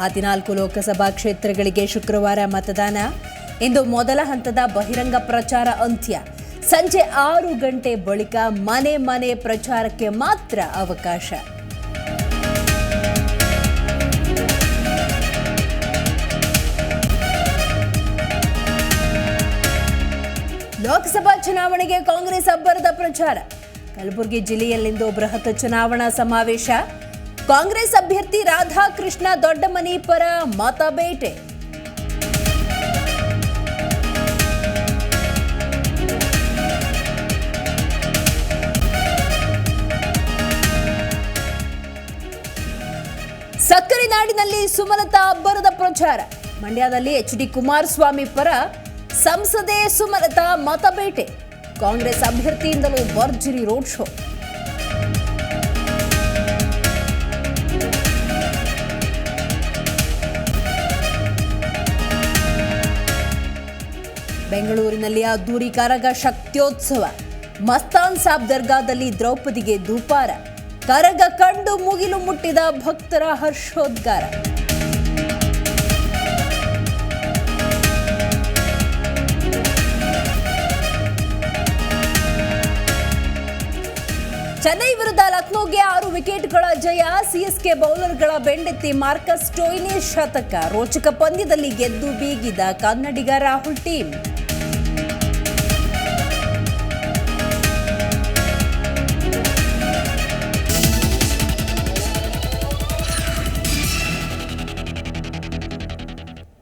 ಹದಿನಾಲ್ಕು ಲೋಕಸಭಾ ಕ್ಷೇತ್ರಗಳಿಗೆ ಶುಕ್ರವಾರ ಮತದಾನ. ಇಂದು ಮೊದಲ ಹಂತದ ಬಹಿರಂಗ ಪ್ರಚಾರ ಅಂತ್ಯ. ಸಂಜೆ ಆರು ಗಂಟೆ ಬಳಿಕ ಮನೆ ಮನೆ ಪ್ರಚಾರಕ್ಕೆ ಮಾತ್ರ ಅವಕಾಶ. ಲೋಕಸಭಾ ಚುನಾವಣೆಗೆ ಕಾಂಗ್ರೆಸ್ ಅಬ್ಬರದ ಪ್ರಚಾರ. ಕಲಬುರಗಿ ಜಿಲ್ಲೆಯಲ್ಲಿಂದು ಬೃಹತ್ ಚುನಾವಣಾ ಸಮಾವೇಶ. ಕಾಂಗ್ರೆಸ್ ಅಭ್ಯರ್ಥಿ ರಾಧಾಕೃಷ್ಣ ದೊಡ್ಡಮನಿ ಪರ ಮತ ಬೇಟೆ. ಸಕ್ಕರೆ ನಾಡಿನಲ್ಲಿ ಸುಮಲತಾ ಅಬ್ಬರದ ಪ್ರಚಾರ. ಮಂಡ್ಯದಲ್ಲಿ ಎಚ್ ಡಿ ಕುಮಾರಸ್ವಾಮಿ ಪರ ಸಂಸದೆ ಸುಮಲತಾ ಮತಬೇಟೆ ಕಾಂಗ್ರೆಸ್ ಅಭ್ಯರ್ಥಿಯಿಂದಲೂ ಭರ್ಜರಿ ರೋಡ್ ಶೋ. ಬೆಂಗಳೂರಿನಲ್ಲಿ ಅದ್ದೂರಿ ಕರಗ ಶಕ್ತ್ಯೋತ್ಸವ. ಮಸ್ತಾನ್ ಸಾಬ್ ದರ್ಗಾದಲ್ಲಿ ದ್ರೌಪದಿಗೆ ಧೂಪಾರ. ಕರಗ ಕಂಡು ಮುಗಿಲು ಮುಟ್ಟಿದ ಭಕ್ತರ ಹರ್ಷೋದ್ಗಾರ. ಚೆನ್ನೈ ವಿರುದ್ಧ ಲಕ್ನೋಗೆ ಆರು ವಿಕೆಟ್ಗಳ ಜಯ. ಸಿಎಸ್ಕೆ ಬೌಲರ್ಗಳ ಬೆಂಡೆತ್ತಿ ಮಾರ್ಕಸ್ ಟೋಯ್ನೆ ಶತಕ. ರೋಚಕ ಪಂದ್ಯದಲ್ಲಿ ಗೆದ್ದು ಬೀಗಿದ ಕನ್ನಡಿಗ ರಾಹುಲ್ ಟೀಮ್.